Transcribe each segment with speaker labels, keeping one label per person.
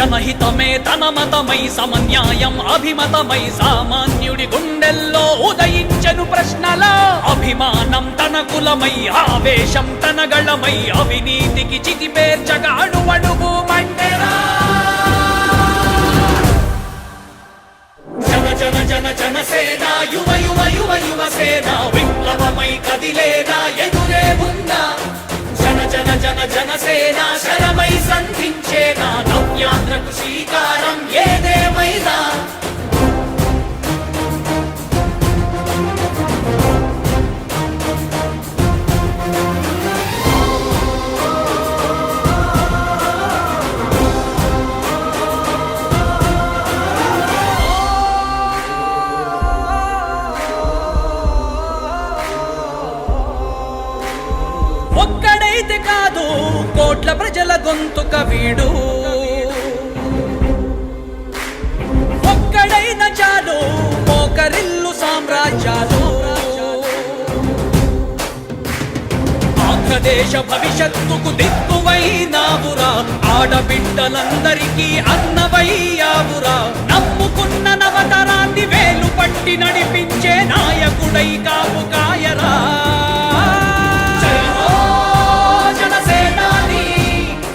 Speaker 1: జనహితమే తన మతమై సమన్యాయం అభిమతమై సామాన్యుడి గుండెల్లో ఉదయించను ప్రశ్నల అభిమానం తన కులమై ఆవేశం తన గళమై అవినీతికి చితిపేర్చక అడువడుగు మండెరా నవ్యాంధ్రకు శ్రీకారం ఏదేమైనా. ఒక్కడైతే కాదు కోట్ల ప్రజల గొంతుక వీడు ఒక్కడైన చాలు మోకరిల్లు సామ్రాజ్యాలు. ఆంధ్రదేశ భవిష్యత్తుకు దిక్కువైనావురా ఆడబిడ్డలందరికీ అన్నవయ్యావురా. నమ్ముకున్న నవతరాన్ని వేలు పట్టి నడిపించే నాయకుడై కాపు కాయరా. జనసేనాని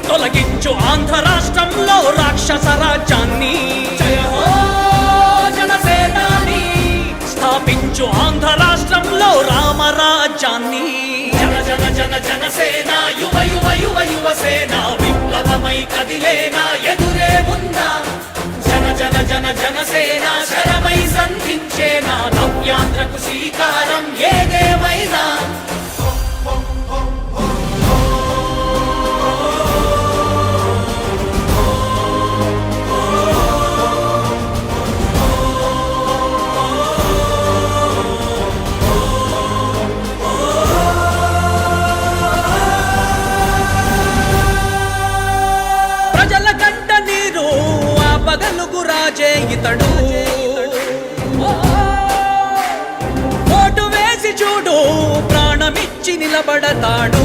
Speaker 1: తొలగించు ఆంధ్ర రాష్ట్రంలో రాక్షస రాజ్యాన్ని. ప్రపంచాన్ని జన జన జన జనసేన యువ యువ యువ యువ సేన విప్లవమై కదిలేనా ఎదురే ఉందా జన జన జన జనసేన నిలబడతాడు.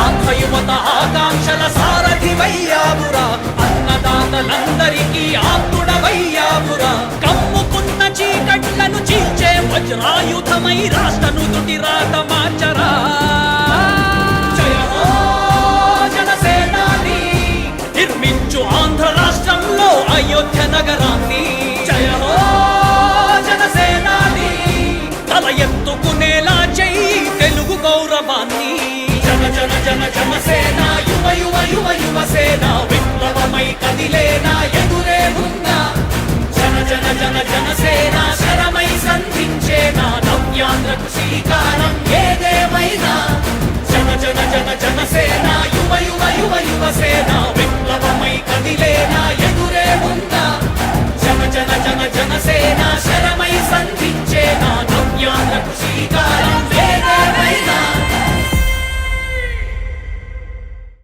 Speaker 1: ఆత్మయువత యువత ఆకాంక్షల సారథివయ్యావురా అన్నదాతలందరికీ ఆత్ముడవయ్యావురా కమ్ముకున్న చీకట్లను చీల్చే వజ్రాయుధమై రాష్ట్రను దుటి రాత మార్చరా నిర్మించు ఆంధ్ర రాష్ట్రంలో అయోధ్య నగరాన్ని. జయ ఎత్తుకునేలా చెయ్యి తెలుగు గౌరవాన్ని. జన జన జన జనసేన యువ యువ యువ యువసేన విప్లవమై కదిలేనా ఎదురే ఉందా జన జన జన జనసేన శరమై సంధించేనా నవ్యాంధ్రకు శ్రీకారం ఏదేమైనా. జన జన జన యువ యువ యువ